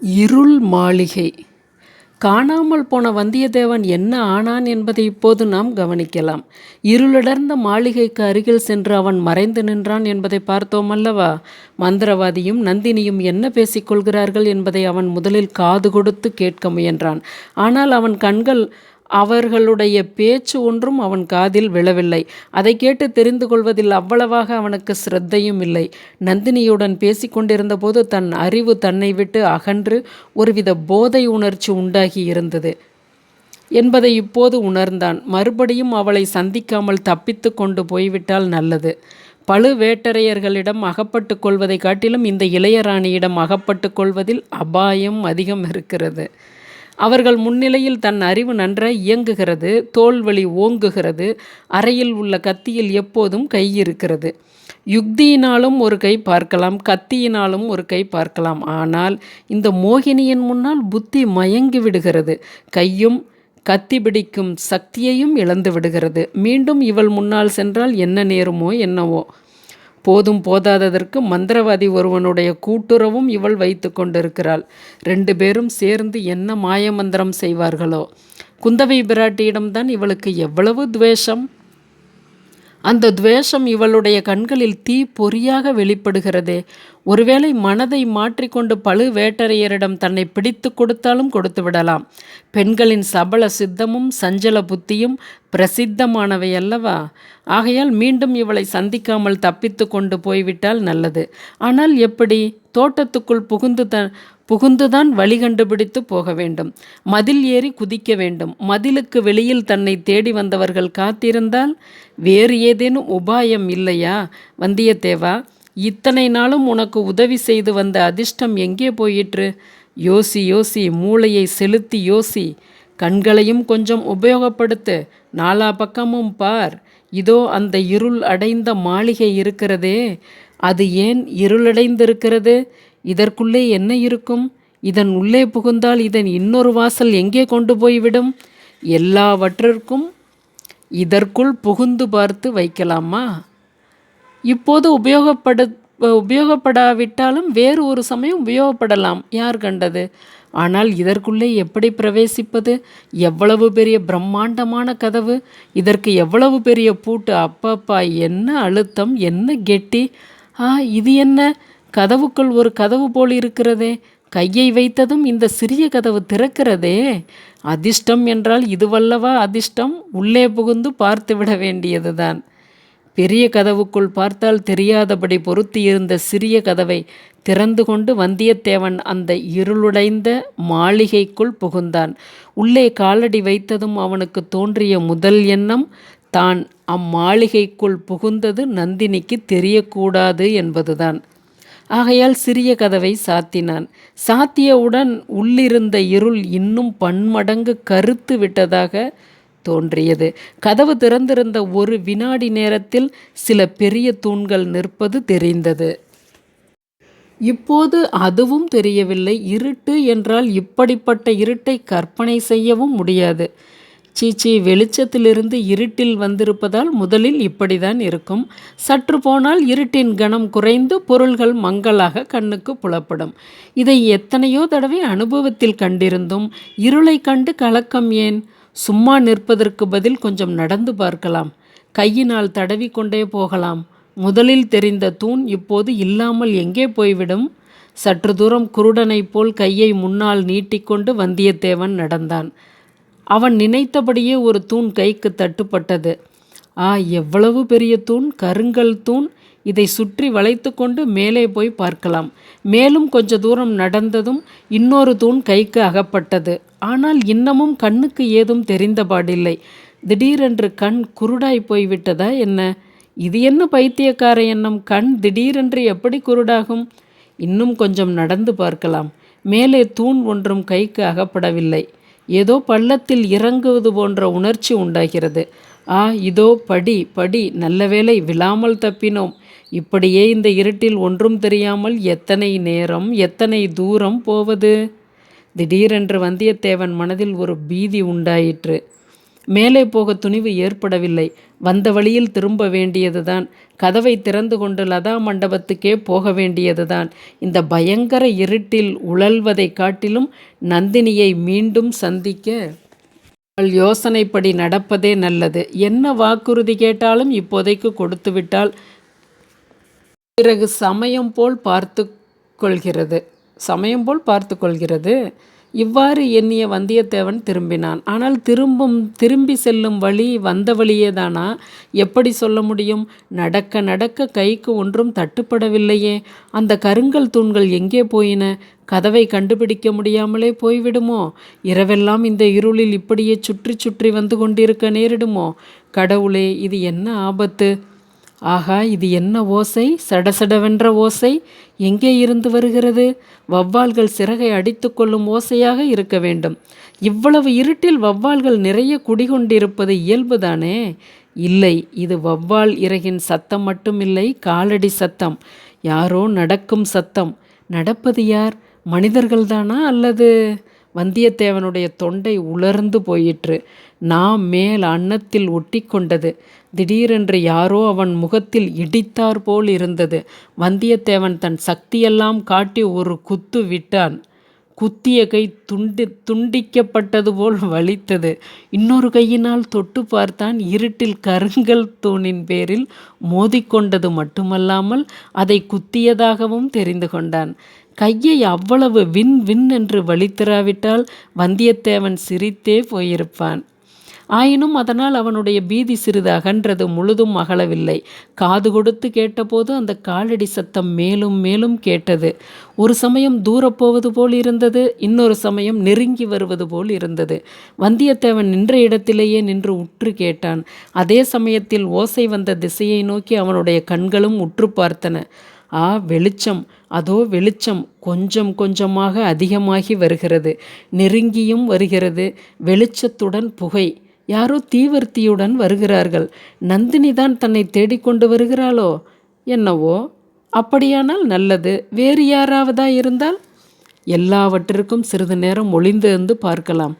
இருள் மாளிகை. காணாமல் போன வந்தியத்தேவன் என்ன ஆனான் என்பதை இப்போது நாம் கவனிக்கலாம். இருளடர்ந்த மாளிகைக்கு அருகில் சென்று அவன் மறைந்து நின்றான் என்பதை பார்த்தோம் அல்லவா? மந்திரவாதியும் நந்தினியும் என்ன பேசிக்கொள்கிறார்கள் என்பதை அவன் முதலில் காது கொடுத்து கேட்க முயன்றான். ஆனால் அவன் கண்கள் அவர்களுடைய பேச்சு ஒன்றும் அவன் காதில் விழவில்லை. அதை கேட்டு தெரிந்து கொள்வதில் அவ்வளவாக அவனுக்கு சிரத்தையும் இல்லை. நந்தினியுடன் பேசிக்கொண்டிருந்த போது தன் அறிவு தன்னை விட்டு அகன்று ஒருவித போதை உணர்ச்சி உண்டாகி இருந்தது. என்பதை இப்போது உணர்ந்தான். மறுபடியும் அவளை சந்திக்காமல் தப்பித்து கொண்டு போய்விட்டால் நல்லது. பழுவேட்டரையர்களிடம் அகப்பட்டு கொள்வதை காட்டிலும் இந்த இளையராணியிடம் அகப்பட்டு கொள்வதில் அபாயம் அதிகம் இருக்கிறது. அவர்கள் முன்னிலையில் தன் அறிவு நன்றாய் இயங்குகிறது தோல்வழி ஓங்குகிறது அறையில் உள்ள கத்தியில் எப்போதும் கை இருக்கிறது. யுக்தியினாலும் ஒரு கை பார்க்கலாம் கத்தியினாலும் ஒரு கை பார்க்கலாம். ஆனால் இந்த மோகினியின் முன்னால் புத்தி மயங்கி விடுகிறது. கையும் கத்தி பிடிக்கும் சக்தியையும் இழந்து விடுகிறது. மீண்டும் இவள் முன்னால் சென்றால் என்ன நேருமோ என்னவோ. போதும் போதாததற்கு மந்திரவாதி ஒருவனுடைய கூட்டுறவும் இவள் வைத்து கொண்டிருக்கிறாள். ரெண்டு பேரும் சேர்ந்து என்ன மாயமந்திரம் செய்வார்களோ? குந்தவை பிராட்டியிடம்தான் இவளுக்கு எவ்வளவு துவேஷம்? அந்த துவேஷம் இவளுடைய கண்களில் தீ பொறியாக வெளிப்படுகிறதே. ஒருவேளை மனதை மாற்றிக்கொண்டு பழுவேட்டரையரிடம் தன்னை பிடித்து கொடுத்தாலும் கொடுத்து விடலாம். பெண்களின் சபல சித்தமும் சஞ்சல புத்தியும் பிரசித்தமானவை அல்லவா? ஆகையால் மீண்டும் இவளை சந்திக்காமல் தப்பித்து கொண்டு போய்விட்டால் நல்லது. ஆனால் எப்படி? தோட்டத்துக்குள் புகுந்து த புகுந்துதான் வழி கண்டுபிடித்து போக வேண்டும். மதில் ஏறி குதிக்க வேண்டும். மதிலுக்கு வெளியில் தன்னை தேடி வந்தவர்கள் காத்திருந்தால் வேறு ஏதேனும் உபாயம் இல்லையா? வந்தியத்தேவா இத்தனை நாளும் உனக்கு உதவி செய்து வந்த அதிர்ஷ்டம் எங்கே போயிற்று? யோசி யோசி மூளையை செலுத்தி யோசி. கண்களையும் கொஞ்சம் உபயோகப்படுத்து. நாலா பக்கமும் பார். இதோ அந்த இருள் அடைந்த மாளிகை இருக்கிறதே. அது ஏன் இருளடைந்திருக்கிறது? இதற்குள்ளே என்ன இருக்கும்? இதன் உள்ளே புகுந்தால் இதன் இன்னொரு வாசல் எங்கே கொண்டு போய்விடும்? எல்லாவற்றிற்கும் இதற்குள் புகுந்து பார்த்து வைக்கலாமா? இப்போது உபயோகப்படு உபயோகப்படாவிட்டாலும் வேறு ஒரு சமயம் உபயோகப்படலாம். யார் கண்டது? ஆனால் இதற்குள்ளே எப்படி பிரவேசிப்பது? எவ்வளவு பெரிய பிரம்மாண்டமான கதவு? இதற்கு எவ்வளவு பெரிய பூட்டு? அப்பப்பா என்ன அழுத்தம்? என்ன கெட்டி? ஆ இது என்ன? கதவுக்குள் ஒரு கதவு போல் இருக்கிறதே. கையை வைத்ததும் இந்த சிறிய கதவு திறக்கிறதே. அதிர்ஷ்டம் என்றால் இதுவல்லவா அதிர்ஷ்டம்? உள்ளே புகுந்து பார்த்துவிட வேண்டியதுதான். பெரிய கதவுக்குள் பார்த்தால் தெரியாதபடி பொருத்தியிருந்த சிறிய கதவை திறந்து கொண்டு வந்தியத்தேவன் அந்த இருளுடைந்த மாளிகைக்குள் புகுந்தான். உள்ளே காலடி வைத்ததும் அவனுக்கு தோன்றிய முதல் எண்ணம் தான் அம்மாளிகைக்குள் புகுந்தது நந்தினிக்கு தெரியக்கூடாது என்பதுதான். ஆகையால் சிறிய கதவை சாத்தினான். சாத்தியவுடன் உள்ளிருந்த இருள் இன்னும் பன்மடங்கு கருத்து விட்டதாக தோன்றியது. கதவு திறந்திருந்த ஒரு வினாடி நேரத்தில் சில பெரிய தூண்கள் நிற்பது தெரிந்தது. இப்போது அதுவும் தெரியவில்லை. இருட்டு என்றால் இப்படிப்பட்ட இருட்டை கற்பனை செய்யவும் முடியாது. சீச்சி வெளிச்சத்திலிருந்து இருட்டில் வந்திருப்பதால் முதலில் இப்படிதான் இருக்கும். சற்று போனால் இருட்டின் கணம் குறைந்து பொருள்கள் மங்களாக கண்ணுக்கு புலப்படும். இதை எத்தனையோ தடவை அனுபவத்தில் கண்டிருந்தும் இருளை கண்டு கலக்கம் ஏன்? சும்மா நிற்பதற்கு பதில் கொஞ்சம் நடந்து பார்க்கலாம். கையினால் தடவி கொண்டே போகலாம். முதலில் தெரிந்த தூண் இப்போது இல்லாமல் எங்கே போய்விடும்? சற்று தூரம் குருடனைப் போல் கையை முன்னால் நீட்டிக்கொண்டு வந்தியத்தேவன் நடந்தான். அவன் நினைத்தபடியே ஒரு தூண் கைக்கு தட்டுப்பட்டது. ஆ எவ்வளவு பெரிய தூண்? கருங்கல் தூண். இதை சுற்றி வளைத்து கொண்டு மேலே போய் பார்க்கலாம். மேலும் கொஞ்ச தூரம் நடந்ததும் இன்னொரு தூண் கைக்கு அகப்பட்டது. ஆனால் இன்னமும் கண்ணுக்கு ஏதும் தெரிந்தபாடில்லை திடீரென்று கண் குருடாய் போய்விட்டதா என்ன? இது என்ன பைத்தியக்கார எண்ணம்? கண் திடீரென்று எப்படி குருடாகும்? இன்னும் கொஞ்சம் நடந்து பார்க்கலாம். மேலே தூண் ஒன்றும் கைக்கு அகப்படவில்லை. ஏதோ பள்ளத்தில் இறங்குவது போன்ற உணர்ச்சி உண்டாகிறது. ஆ இதோ படி படி நல்ல வேலை விழாமல் தப்பினோம். இப்படியே இந்த இருட்டில் ஒன்றும் தெரியாமல் எத்தனை நேரம் எத்தனை தூரம் போவது? திடீரென்று வந்தியத்தேவன் மனதில் ஒரு பீதி உண்டாயிற்று. மேலே போக துணிவு ஏற்படவில்லை. வந்த வழியில் திரும்ப வேண்டியதுதான். கதவை திறந்து கொண்டு லதா மண்டபத்துக்கே போக வேண்டியதுதான். இந்த பயங்கர இருட்டில் உழல்வதைக் காட்டிலும் நந்தினியை மீண்டும் சந்திக்க அவள் யோசனைப்படி நடப்பதே நல்லது. என்ன வாக்குறுதி கேட்டாலும் இப்போதைக்கு கொடுத்துவிட்டால் பிறகு சமயம் போல் பார்த்து கொள்கிறது. சமயம் போல் பார்த்து கொள்கிறது. இவ்வாறு எண்ணிய வந்தியத்தேவன் திரும்பினான். ஆனால் திரும்பும் திரும்பி செல்லும் வழி வந்த வழியே தானா? எப்படி சொல்ல முடியும்? நடக்க நடக்க கைக்கு ஒன்றும் தட்டுப்படவில்லையே. அந்த கருங்கல் தூண்கள் எங்கே போயின? கதவை கண்டுபிடிக்க முடியாமலே போய்விடுமோ? இரவெல்லாம் இந்த இருளில் இப்படியே சுற்றி சுற்றி வந்து கொண்டிருக்க நேரிடுமோ? கடவுளே இது என்ன ஆபத்து? ஆகா இது என்ன ஓசை? சடசடவென்ற ஓசை எங்கே இருந்து வருகிறது? வவ்வால்கள் சிறகை அடித்து கொள்ளும் ஓசையாக இருக்க வேண்டும். இவ்வளவு இருட்டில் வவ்வால்கள் நிறைய குடிகொண்டிருப்பது இயல்புதானே? இல்லை இது வவ்வால் இறகின் சத்தம் மட்டுமில்லை காலடி சத்தம். யாரோ நடக்கும் சத்தம். நடப்பது யார்? மனிதர்கள்தானா அல்லது வந்தியத்தேவனுடைய தொண்டை உலர்ந்து போயிற்று. நாம் மேல் அன்னத்தில் ஒட்டி கொண்டது திடீரென்று யாரோ அவன் முகத்தில் இடித்தார் போல் இருந்தது. வந்தியத்தேவன் தன் சக்தியெல்லாம் காட்டி ஒரு குத்து விட்டான். குத்திய கை துண்டி துண்டிக்கப்பட்டது போல் வலித்தது. இன்னொரு கையினால் தொட்டு பார்த்தான் இருட்டில் கருங்கல் தூணின் பேரில் மோதிக்கொண்டது மட்டுமல்லாமல் அதை குத்தியதாகவும் தெரிந்து கொண்டான். கையை அவ்வளவு வின் வின் என்று வலித்திராவிட்டால் வந்தியத்தேவன் சிரித்தே போயிருப்பான். ஆயினும் அதனால் அவனுடைய பீதி சிறிது அகன்றது முழுதும் அகலவில்லை. காது கொடுத்து கேட்டபோது அந்த காலடி சத்தம் மேலும் மேலும் கேட்டது. ஒரு சமயம் தூரப்போவது போல் இருந்தது இன்னொரு சமயம் நெருங்கி வருவது போல் இருந்தது. வந்தியத்தேவன் நின்ற இடத்திலேயே நின்று உற்று கேட்டான். அதே சமயத்தில் ஓசை வந்த திசையை நோக்கி அவனுடைய கண்களும் உற்று பார்த்தன. ஆ வெளிச்சம். அதோ வெளிச்சம். கொஞ்சம் கொஞ்சமாக அதிகமாகி வருகிறது. நெருங்கியும் வருகிறது. வெளிச்சத்துடன் புகை. யாரோ தீவர்த்தியுடன் வருகிறார்கள். நந்தினி தான் தன்னை தேடிக்கொண்டு வருகிறாளோ? என்னவோ? அப்படியானால் நல்லது. வேறு யாராவதா இருந்தால்? எல்லாவற்றிற்கும் சிறிது நேரம் ஒளிந்து பார்க்கலாம்.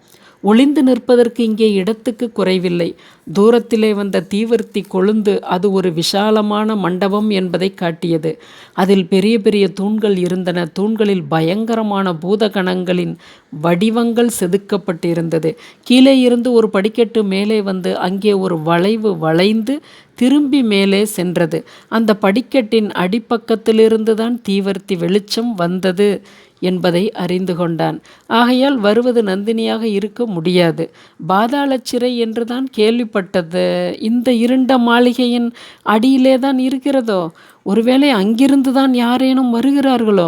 ஒளிந்து நிற்பதற்கு இங்கே இடத்துக்கு குறைவில்லை. தூரத்திலே வந்த தீவர்த்தி கொழுந்து அது ஒரு விஷாலமான மண்டபம் என்பதை காட்டியது. அதில் பெரிய பெரிய தூண்கள் இருந்தன. தூண்களில் பயங்கரமான பூதகணங்களின் வடிவங்கள் செதுக்கப்பட்டிருந்தது. கீழே இருந்து ஒரு படிக்கட்டு மேலே வந்து அங்கே ஒரு வளைவு வளைந்து திரும்பி மேலே சென்றது. அந்த படிக்கட்டின் அடிப்பக்கத்திலிருந்து தான் தீவர்த்தி வெளிச்சம் வந்தது என்பதை அறிந்து கொண்டான். ஆகையால் வருவது நந்தினியாக இருக்க முடியாது. பாதாள சிறை என்றுதான் கேள்விப்பட்டது. இந்த இருண்ட மாளிகையின் அடியிலே தான் இருக்கிறதோ? ஒருவேளை அங்கிருந்து தான் யாரேனும் வருகிறார்களோ?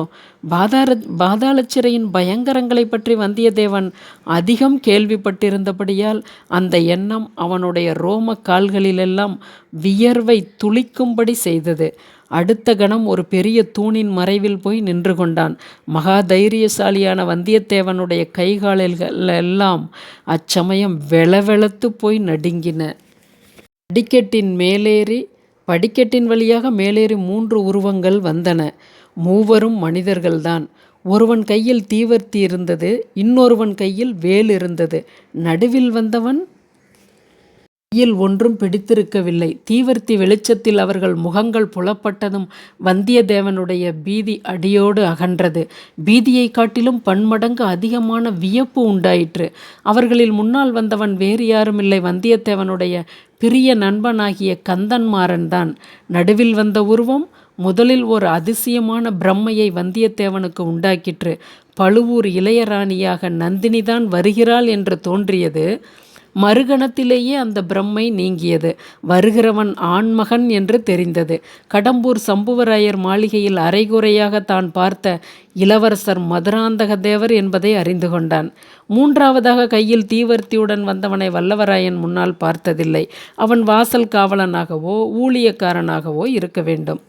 பாதார பாதாள சிறையின் பயங்கரங்களை பற்றி வந்தியத்தேவன் அதிகம் கேள்விப்பட்டிருந்தபடியால் அந்த எண்ணம் அவனுடைய ரோம கால்களிலெல்லாம் வியர்வை துளிக்கும்படி செய்தது. அடுத்த கணம் ஒரு பெரிய தூணின் மறைவில் போய் நின்று கொண்டான். மகா தைரியசாலியான வந்தியத்தேவனுடைய கைகாலில்கள் எல்லாம் அச்சமயம் வெளவெளத்து போய் நடுங்கின. அடிக்கட்டின் மேலேறி படிக்கட்டின் வழியாக மேலேறி மூன்று உருவங்கள் வந்தன. மூவரும் மனிதர்கள்தான். ஒருவன் கையில் தீவர்த்தி இருந்தது இன்னொருவன் கையில் வேல் இருந்தது. நடுவில் வந்தவன் கையில் ஒன்றும் பிடித்திருக்கவில்லை. தீவர்த்தி வெளிச்சத்தில் அவர்கள் முகங்கள் புலப்பட்டதும் வந்தியத்தேவனுடைய பீதி அடியோடு அகன்றது. பீதியை காட்டிலும் பன்மடங்கு அதிகமான வியப்பு உண்டாயிற்று. அவர்களில் முன்னால் வந்தவன் வேறு யாரும் இல்லை வந்தியத்தேவனுடைய பிரிய நண்பனாகிய கந்தன்மாறன் தான் நடுவில் வந்த உருவம் முதலில் ஒரு அதிசயமான பிரம்மையை வந்தியத்தேவனுக்கு உண்டாக்கிற்று. பழுவூர் இளையராணியாக நந்தினிதான் வருகிறாள் என்று தோன்றியது. மறுகணத்திலேயே அந்த பிரம்மை நீங்கியது. வருகிறவன் ஆண்மகன் என்று தெரிந்தது. கடம்பூர் சம்புவராயர் மாளிகையில் அரைகுறையாக தான் பார்த்த இளவரசர் மதுராந்தக தேவர் என்பதை அறிந்து கொண்டான். மூன்றாவதாக கையில் தீவர்த்தியுடன் வந்தவனை வல்லவராயன் முன்னால் பார்த்ததில்லை. அவன் வாசல் காவலனாகவோ ஊழியக்காரனாகவோ இருக்க வேண்டும்.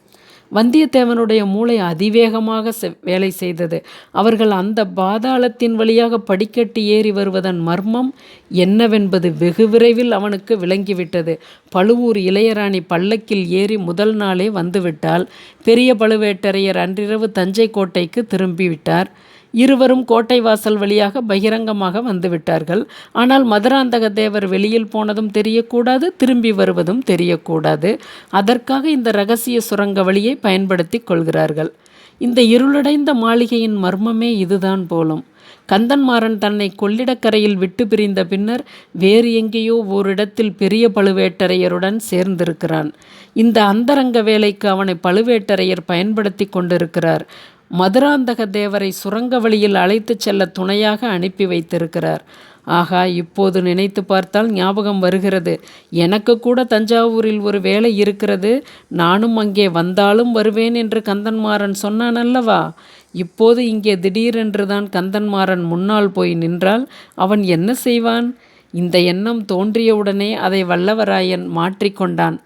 வந்தியத்தேவனுடைய மூளை அதிவேகமாக வேலை செய்தது. அவர்கள் அந்த பாதாளத்தின் வழியாக படிக்கட்டு ஏறி வருவதன் மர்மம் என்னவென்பது வெகு விரைவில் அவனுக்கு விளங்கிவிட்டது. பழுவூர் இளையராணி பல்லக்கில் ஏறி முதல் நாளே வந்துவிட்டால் பெரிய பழுவேட்டரையர் அன்றிரவு தஞ்சை கோட்டைக்கு திரும்பிவிட்டார். இருவரும் கோட்டை வாசல் வழியாக பகிரங்கமாக வந்துவிட்டார்கள். ஆனால் மதுராந்தக தேவர் வெளியில் போனதும் தெரியக்கூடாது திரும்பி வருவதும் தெரியக்கூடாது. அதற்காக இந்த ரகசிய சுரங்க வழியை பயன்படுத்தி கொள்கிறார்கள். இந்த இருளடைந்த மாளிகையின் மர்மமே இதுதான் போலும். கந்தன்மாறன் தன்னை கொள்ளிடக்கரையில் விட்டு பிரிந்த பின்னர் வேறு எங்கேயோ ஓரிடத்தில் பெரிய பழுவேட்டரையருடன் சேர்ந்திருக்கிறான். இந்த அந்தரங்க வேலைக்கு அவனை பழுவேட்டரையர் பயன்படுத்தி கொண்டிருக்கிறார். மதுராந்தக தேவரை சுரங்க வழியில் அழைத்துச் செல்ல துணையாக அனுப்பி வைத்திருக்கிறார். ஆகா இப்போது நினைத்து பார்த்தால் ஞாபகம் வருகிறது. எனக்கு கூட தஞ்சாவூரில் ஒரு வேலை இருக்கிறது. நானும் அங்கே வந்தாலும் வருவேன் என்று கந்தன்மாறன் சொன்னான் அல்லவா இப்போது இங்கே திடீரென்று தான் கந்தன்மாறன் முன்னால் போய் நின்றால் அவன் என்ன செய்வான்? இந்த எண்ணம் தோன்றியவுடனே அதை வல்லவராயன் மாற்றிக்கொண்டான்.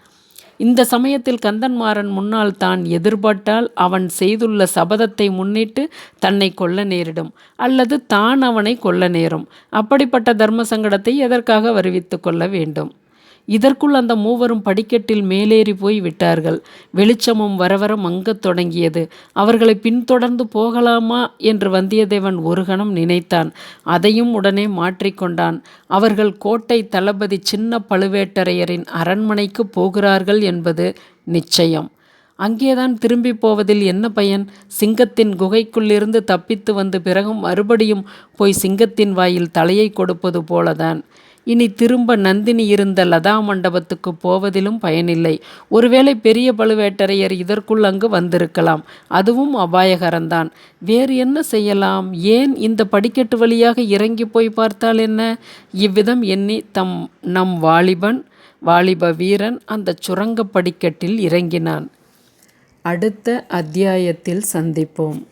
இந்த சமயத்தில் கந்தன்மாறன் முன்னால் தான் எதிர்பட்டால் அவன் செய்துள்ள சபதத்தை முன்னிட்டு தன்னை கொல்ல நேரிடும் அல்லது தான் அவனை கொல்ல நேரும். அப்படிப்பட்ட தர்ம சங்கடத்தை எதற்காக வருவித்து கொள்ள வேண்டும்? இதற்குள் அந்த மூவரும் படிக்கட்டில் மேலேறி போய் விட்டார்கள். வெளிச்சமும் வரவர மங்கத் தொடங்கியது. அவர்களை பின்தொடர்ந்து போகலாமா என்று வந்தியத்தேவன் ஒரு கணம் நினைத்தான். அதையும் உடனே மாற்றிக்கொண்டான் அவர்கள் கோட்டை தளபதி சின்ன பழுவேட்டரையரின் அரண்மனைக்கு போகிறார்கள் என்பது நிச்சயம். அங்கேதான் திரும்பி போவதில் என்ன பயன்? சிங்கத்தின் குகைக்குள்ளிருந்து தப்பித்து வந்து பிறகும் மறுபடியும் போய் சிங்கத்தின் வாயில் தலையை கொடுப்பது போலதான். இனி திரும்ப நந்தினி இருந்த லதா மண்டபத்துக்கு போவதிலும் பயனில்லை. ஒருவேளை பெரிய பழுவேட்டரையர் இதற்குள் அங்கு வந்திருக்கலாம். அதுவும் அபாயகரம்தான். வேறு என்ன செய்யலாம்? ஏன் இந்த படிக்கட்டு வழியாக இறங்கி போய் பார்த்தால் என்ன? இவ்விதம் எண்ணி தம் நம் வாலிபன் வாலிப வீரன் அந்த சுரங்க படிக்கட்டில் இறங்கினான். அடுத்த அத்தியாயத்தில் சந்திப்போம்.